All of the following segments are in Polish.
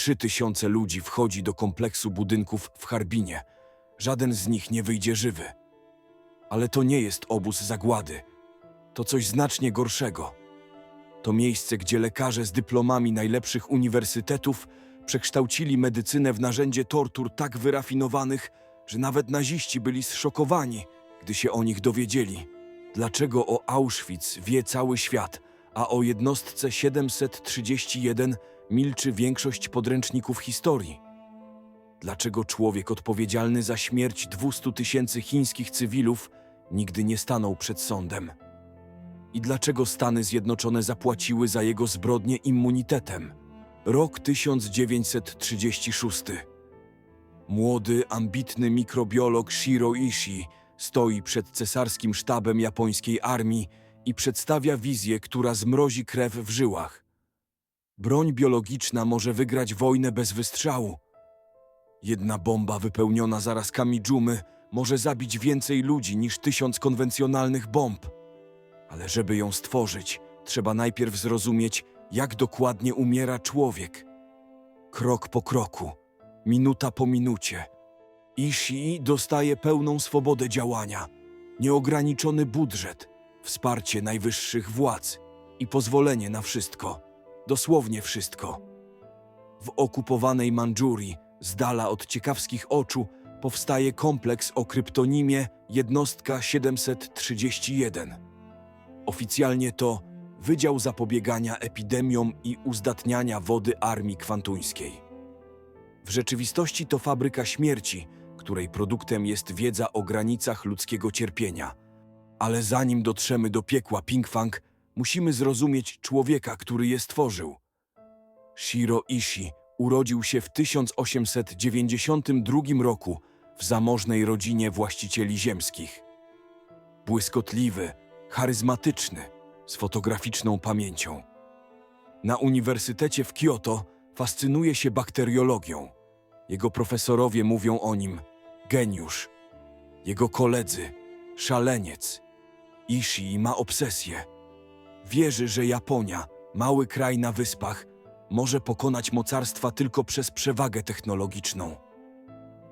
Trzy tysiące ludzi wchodzi do kompleksu budynków w Harbinie. Żaden z nich nie wyjdzie żywy. Ale to nie jest obóz zagłady. To coś znacznie gorszego. To miejsce, gdzie lekarze z dyplomami najlepszych uniwersytetów przekształcili medycynę w narzędzie tortur tak wyrafinowanych, że nawet naziści byli zszokowani, gdy się o nich dowiedzieli. Dlaczego o Auschwitz wie cały świat, a o jednostce 731 milczy większość podręczników historii? Dlaczego człowiek odpowiedzialny za śmierć 200 tysięcy chińskich cywilów nigdy nie stanął przed sądem? I dlaczego Stany Zjednoczone zapłaciły za jego zbrodnie immunitetem? Rok 1936. Młody, ambitny mikrobiolog Shiro Ishii stoi przed cesarskim sztabem japońskiej armii i przedstawia wizję, która zmrozi krew w żyłach. Broń biologiczna może wygrać wojnę bez wystrzału. Jedna bomba wypełniona zarazkami dżumy może zabić więcej ludzi niż tysiąc konwencjonalnych bomb. Ale żeby ją stworzyć, trzeba najpierw zrozumieć, jak dokładnie umiera człowiek. Krok po kroku, minuta po minucie. Ishii dostaje pełną swobodę działania, nieograniczony budżet, wsparcie najwyższych władz i pozwolenie na wszystko, dosłownie wszystko. W okupowanej Mandżurii, z dala od ciekawskich oczu, powstaje kompleks o kryptonimie Jednostka 731. Oficjalnie to Wydział Zapobiegania Epidemiom i Uzdatniania Wody Armii Kwantuńskiej. W rzeczywistości to fabryka śmierci, której produktem jest wiedza o granicach ludzkiego cierpienia. Ale zanim dotrzemy do piekła Pinkfang, musimy zrozumieć człowieka, który je stworzył. Shiro Ishii urodził się w 1892 roku w zamożnej rodzinie właścicieli ziemskich. Błyskotliwy, charyzmatyczny, z fotograficzną pamięcią. Na Uniwersytecie w Kyoto fascynuje się bakteriologią. Jego profesorowie mówią o nim geniusz. Jego koledzy szaleniec. Ishii ma obsesję. Wierzy, że Japonia, mały kraj na wyspach, może pokonać mocarstwa tylko przez przewagę technologiczną.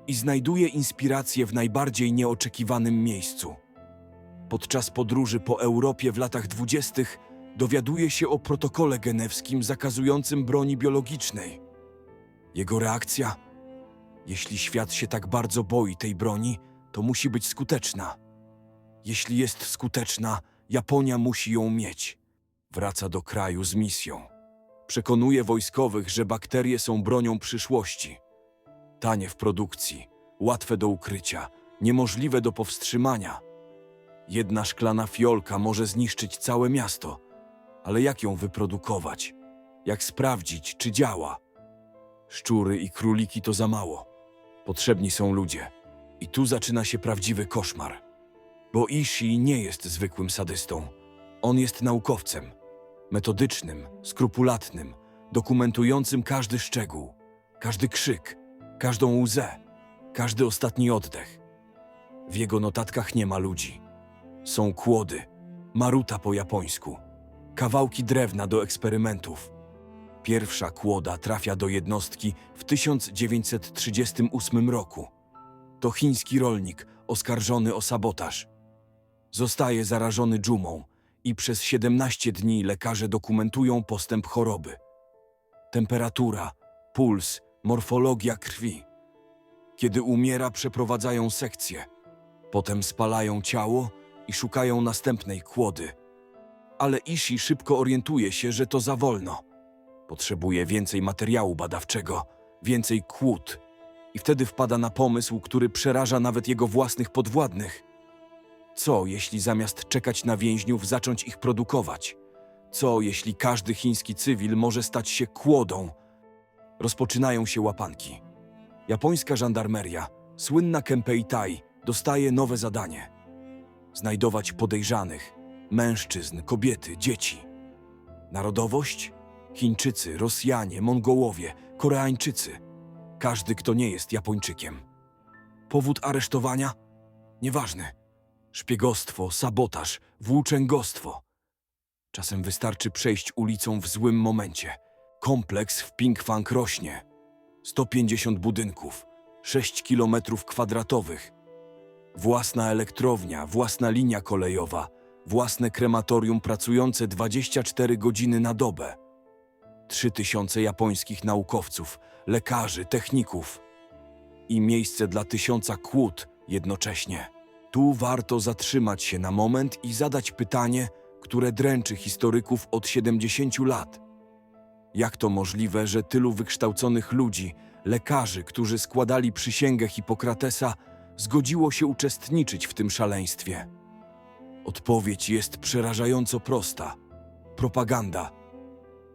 I znajduje inspirację w najbardziej nieoczekiwanym miejscu. Podczas podróży po Europie w latach dwudziestych dowiaduje się o protokole genewskim zakazującym broni biologicznej. Jego reakcja? Jeśli świat się tak bardzo boi tej broni, to musi być skuteczna. Jeśli jest skuteczna, Japonia musi ją mieć. Wraca do kraju z misją. Przekonuje wojskowych, że bakterie są bronią przyszłości. Tanie w produkcji, łatwe do ukrycia, niemożliwe do powstrzymania. Jedna szklana fiolka może zniszczyć całe miasto, ale jak ją wyprodukować? Jak sprawdzić, czy działa? Szczury i króliki to za mało. Potrzebni są ludzie. I tu zaczyna się prawdziwy koszmar. Bo Ishii nie jest zwykłym sadystą. On jest naukowcem. Metodycznym, skrupulatnym, dokumentującym każdy szczegół, każdy krzyk, każdą łzę, każdy ostatni oddech. W jego notatkach nie ma ludzi. Są kłody, maruta po japońsku, kawałki drewna do eksperymentów. Pierwsza kłoda trafia do jednostki w 1938 roku. To chiński rolnik oskarżony o sabotaż. Zostaje zarażony dżumą i przez 17 dni lekarze dokumentują postęp choroby. Temperatura, puls, morfologia krwi. Kiedy umiera, przeprowadzają sekcję. Potem spalają ciało i szukają następnej kłody. Ale Ishi szybko orientuje się, że to za wolno. Potrzebuje więcej materiału badawczego, więcej kłód. I wtedy wpada na pomysł, który przeraża nawet jego własnych podwładnych. Co, jeśli zamiast czekać na więźniów, zacząć ich produkować? Co, jeśli każdy chiński cywil może stać się kłodą? Rozpoczynają się łapanki. Japońska żandarmeria, słynna Kempei Tai, dostaje nowe zadanie. Znajdować podejrzanych, mężczyzn, kobiety, dzieci. Narodowość? Chińczycy, Rosjanie, Mongołowie, Koreańczycy. Każdy, kto nie jest Japończykiem. Powód aresztowania? Nieważny. Szpiegostwo, sabotaż, włóczęgostwo. Czasem wystarczy przejść ulicą w złym momencie. Kompleks w Pinkfang rośnie. 150 budynków, 6 kilometrów kwadratowych, własna elektrownia, własna linia kolejowa, własne krematorium pracujące 24 godziny na dobę. 3000 japońskich naukowców, lekarzy, techników i miejsce dla tysiąca kłód jednocześnie. Tu warto zatrzymać się na moment i zadać pytanie, które dręczy historyków od 70 lat. Jak to możliwe, że tylu wykształconych ludzi, lekarzy, którzy składali przysięgę Hipokratesa, zgodziło się uczestniczyć w tym szaleństwie? Odpowiedź jest przerażająco prosta. Propaganda.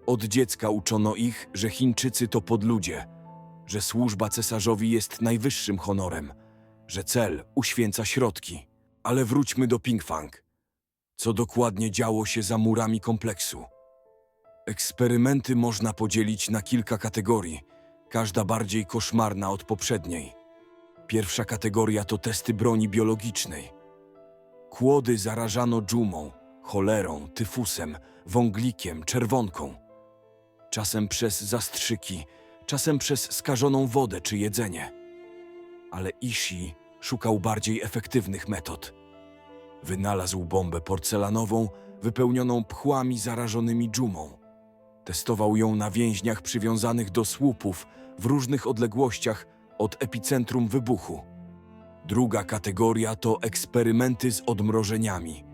Od dziecka uczono ich, że Chińczycy to podludzie, że służba cesarzowi jest najwyższym honorem, że cel uświęca środki. Ale wróćmy do Pingfang. Co dokładnie działo się za murami kompleksu? Eksperymenty można podzielić na kilka kategorii, każda bardziej koszmarna od poprzedniej. Pierwsza kategoria to testy broni biologicznej. Kłody zarażano dżumą, cholerą, tyfusem, wąglikiem, czerwonką. Czasem przez zastrzyki, czasem przez skażoną wodę czy jedzenie. Ale Ishii szukał bardziej efektywnych metod. Wynalazł bombę porcelanową wypełnioną pchłami zarażonymi dżumą. Testował ją na więźniach przywiązanych do słupów w różnych odległościach od epicentrum wybuchu. Druga kategoria to eksperymenty z odmrożeniami.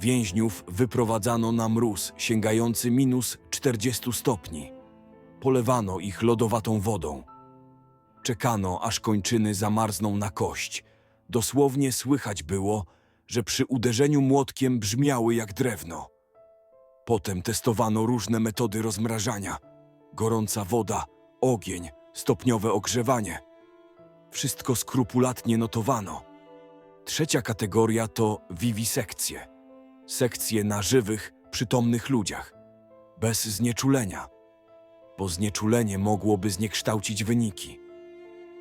Więźniów wyprowadzano na mróz sięgający minus 40 stopni. Polewano ich lodowatą wodą. Czekano, aż kończyny zamarzną na kość. Dosłownie słychać było, że przy uderzeniu młotkiem brzmiały jak drewno. Potem testowano różne metody rozmrażania: gorąca woda, ogień, stopniowe ogrzewanie. Wszystko skrupulatnie notowano. Trzecia kategoria to wiwisekcje. Sekcje na żywych, przytomnych ludziach. Bez znieczulenia. Bo znieczulenie mogłoby zniekształcić wyniki.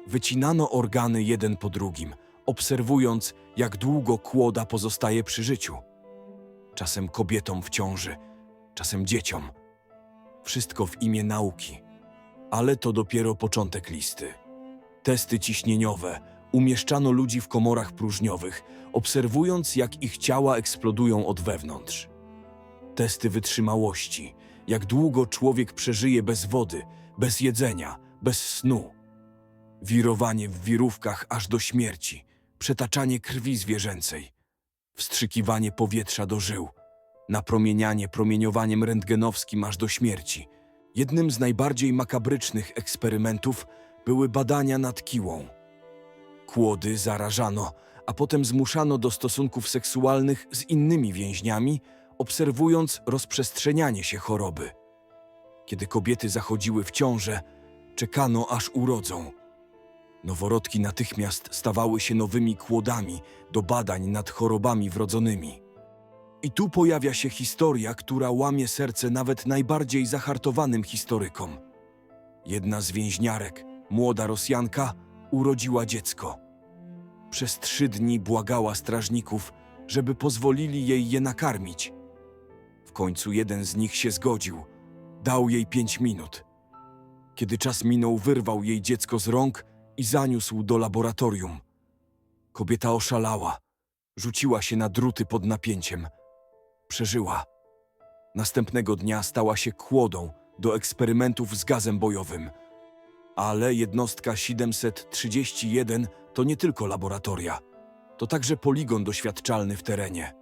Wycinano organy jeden po drugim, obserwując, jak długo kłoda pozostaje przy życiu. Czasem kobietom w ciąży, czasem dzieciom. Wszystko w imię nauki. Ale to dopiero początek listy. Testy ciśnieniowe. Umieszczano ludzi w komorach próżniowych, obserwując, jak ich ciała eksplodują od wewnątrz. Testy wytrzymałości. Jak długo człowiek przeżyje bez wody, bez jedzenia, bez snu. Wirowanie w wirówkach aż do śmierci, przetaczanie krwi zwierzęcej, wstrzykiwanie powietrza do żył, napromienianie promieniowaniem rentgenowskim aż do śmierci. Jednym z najbardziej makabrycznych eksperymentów były badania nad kiłą. Kłody zarażano, a potem zmuszano do stosunków seksualnych z innymi więźniami, obserwując rozprzestrzenianie się choroby. Kiedy kobiety zachodziły w ciążę, czekano aż urodzą. Noworodki natychmiast stawały się nowymi kłodami do badań nad chorobami wrodzonymi. I tu pojawia się historia, która łamie serce nawet najbardziej zahartowanym historykom. Jedna z więźniarek, młoda Rosjanka, urodziła dziecko. Przez trzy dni błagała strażników, żeby pozwolili jej je nakarmić. W końcu jeden z nich się zgodził. Dał jej pięć minut. Kiedy czas minął, wyrwał jej dziecko z rąk i zaniósł do laboratorium. Kobieta oszalała. Rzuciła się na druty pod napięciem. Przeżyła. Następnego dnia stała się kłodą do eksperymentów z gazem bojowym. Ale jednostka 731 to nie tylko laboratoria. To także poligon doświadczalny w terenie.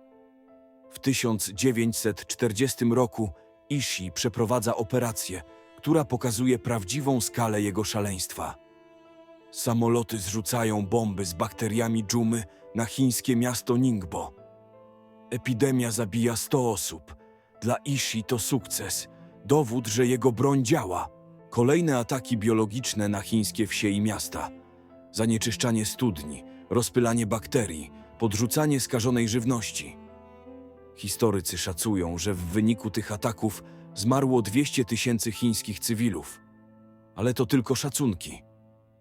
W 1940 roku Ishii przeprowadza operację, która pokazuje prawdziwą skalę jego szaleństwa. Samoloty zrzucają bomby z bakteriami dżumy na chińskie miasto Ningbo. Epidemia zabija 100 osób. Dla Ishii to sukces, dowód, że jego broń działa. Kolejne ataki biologiczne na chińskie wsie i miasta. Zanieczyszczanie studni, rozpylanie bakterii, podrzucanie skażonej żywności. Historycy szacują, że w wyniku tych ataków zmarło 200 tysięcy chińskich cywilów. Ale to tylko szacunki.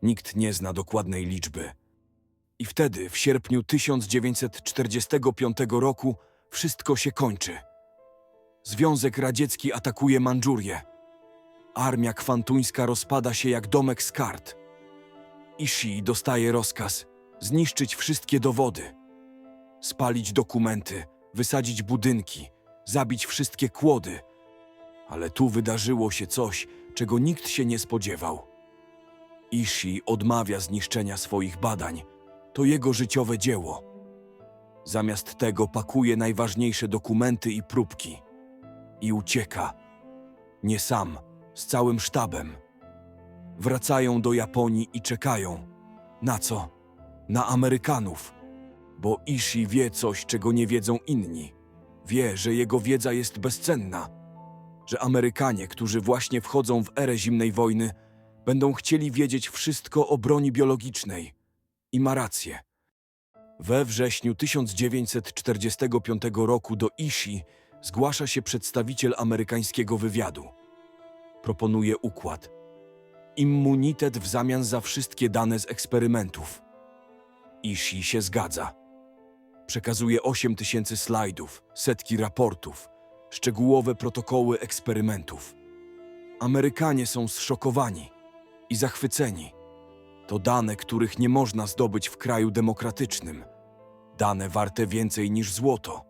Nikt nie zna dokładnej liczby. I wtedy, w sierpniu 1945 roku, wszystko się kończy. Związek Radziecki atakuje Mandżurię. Armia kwantuńska rozpada się jak domek z kart. Ishii dostaje rozkaz zniszczyć wszystkie dowody, spalić dokumenty, wysadzić budynki, zabić wszystkie kłody. Ale tu wydarzyło się coś, czego nikt się nie spodziewał. Ishii odmawia zniszczenia swoich badań. To jego życiowe dzieło. Zamiast tego pakuje najważniejsze dokumenty i próbki i ucieka. Nie sam, z całym sztabem. Wracają do Japonii i czekają. Na co? Na Amerykanów. Bo Ishii wie coś, czego nie wiedzą inni. Wie, że jego wiedza jest bezcenna. Że Amerykanie, którzy właśnie wchodzą w erę zimnej wojny, będą chcieli wiedzieć wszystko o broni biologicznej. I ma rację. We wrześniu 1945 roku do Ishii zgłasza się przedstawiciel amerykańskiego wywiadu. Proponuje układ. Immunitet w zamian za wszystkie dane z eksperymentów. Ishii się zgadza. Przekazuje 8 tysięcy slajdów, setki raportów, szczegółowe protokoły eksperymentów. Amerykanie są zszokowani i zachwyceni. To dane, których nie można zdobyć w kraju demokratycznym. Dane warte więcej niż złoto.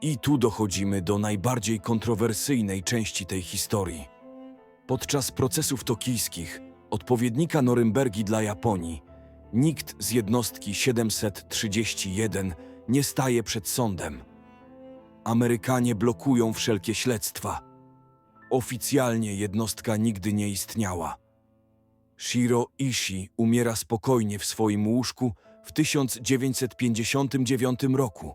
I tu dochodzimy do najbardziej kontrowersyjnej części tej historii. Podczas procesów tokijskich, odpowiednika Norymbergi dla Japonii, nikt z jednostki 731 nie staje przed sądem. Amerykanie blokują wszelkie śledztwa. Oficjalnie jednostka nigdy nie istniała. Shiro Ishii umiera spokojnie w swoim łóżku w 1959 roku.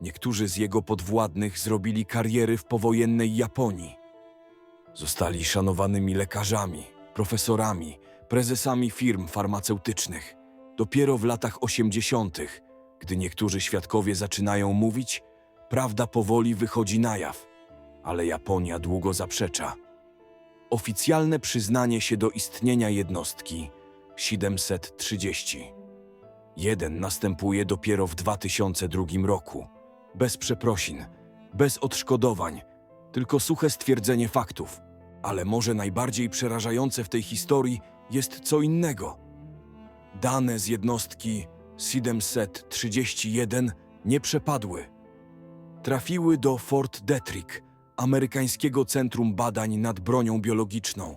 Niektórzy z jego podwładnych zrobili kariery w powojennej Japonii. Zostali szanowanymi lekarzami, profesorami, prezesami firm farmaceutycznych. Dopiero w latach 80., gdy niektórzy świadkowie zaczynają mówić, prawda powoli wychodzi na jaw, ale Japonia długo zaprzecza. Oficjalne przyznanie się do istnienia jednostki 730. Jeden następuje dopiero w 2002 roku. Bez przeprosin, bez odszkodowań, tylko suche stwierdzenie faktów. Ale może najbardziej przerażające w tej historii jest co innego. Dane z jednostki 731 nie przepadły. Trafiły do Fort Detrick, amerykańskiego centrum badań nad bronią biologiczną.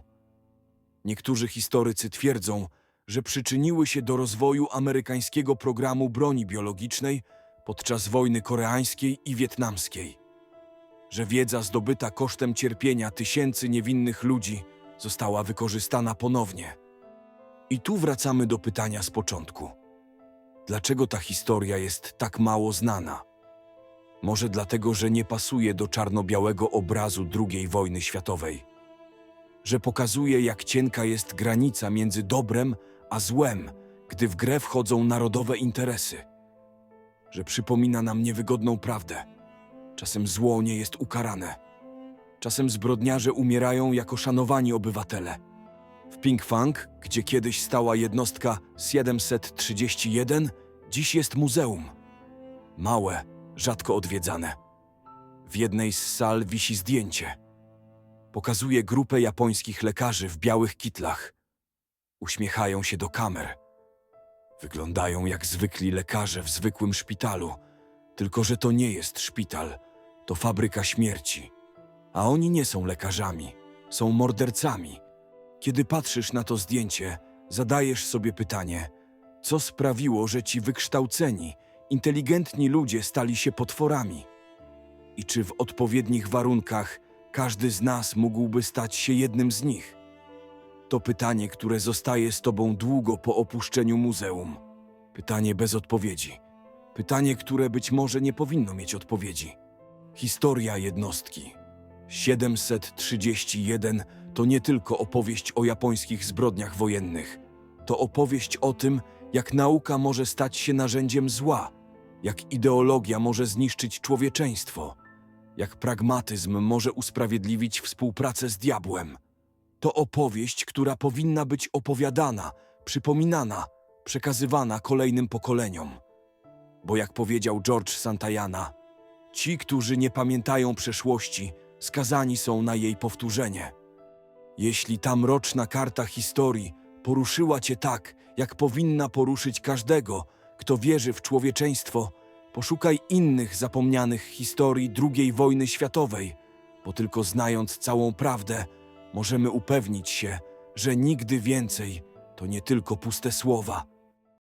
Niektórzy historycy twierdzą, że przyczyniły się do rozwoju amerykańskiego programu broni biologicznej podczas wojny koreańskiej i wietnamskiej. Że wiedza zdobyta kosztem cierpienia tysięcy niewinnych ludzi została wykorzystana ponownie. I tu wracamy do pytania z początku. Dlaczego ta historia jest tak mało znana? Może dlatego, że nie pasuje do czarno-białego obrazu II wojny światowej. Że pokazuje, jak cienka jest granica między dobrem a złem, gdy w grę wchodzą narodowe interesy. Że przypomina nam niewygodną prawdę. Czasem zło nie jest ukarane. Czasem zbrodniarze umierają jako szanowani obywatele. W Pinkfang, gdzie kiedyś stała jednostka 731, dziś jest muzeum. Małe, rzadko odwiedzane. W jednej z sal wisi zdjęcie. Pokazuje grupę japońskich lekarzy w białych kitlach. Uśmiechają się do kamer. Wyglądają jak zwykli lekarze w zwykłym szpitalu, tylko że to nie jest szpital, to fabryka śmierci. A oni nie są lekarzami, są mordercami. Kiedy patrzysz na to zdjęcie, zadajesz sobie pytanie: co sprawiło, że ci wykształceni, inteligentni ludzie stali się potworami? I czy w odpowiednich warunkach każdy z nas mógłby stać się jednym z nich? To pytanie, które zostaje z tobą długo po opuszczeniu muzeum. Pytanie bez odpowiedzi. Pytanie, które być może nie powinno mieć odpowiedzi. Historia jednostki 731 to nie tylko opowieść o japońskich zbrodniach wojennych. To opowieść o tym, jak nauka może stać się narzędziem zła, jak ideologia może zniszczyć człowieczeństwo, jak pragmatyzm może usprawiedliwić współpracę z diabłem. To opowieść, która powinna być opowiadana, przypominana, przekazywana kolejnym pokoleniom. Bo jak powiedział George Santayana, ci, którzy nie pamiętają przeszłości, skazani są na jej powtórzenie. Jeśli ta mroczna karta historii poruszyła cię tak, jak powinna poruszyć każdego, kto wierzy w człowieczeństwo, poszukaj innych zapomnianych historii II wojny światowej, bo tylko znając całą prawdę, możemy upewnić się, że nigdy więcej to nie tylko puste słowa.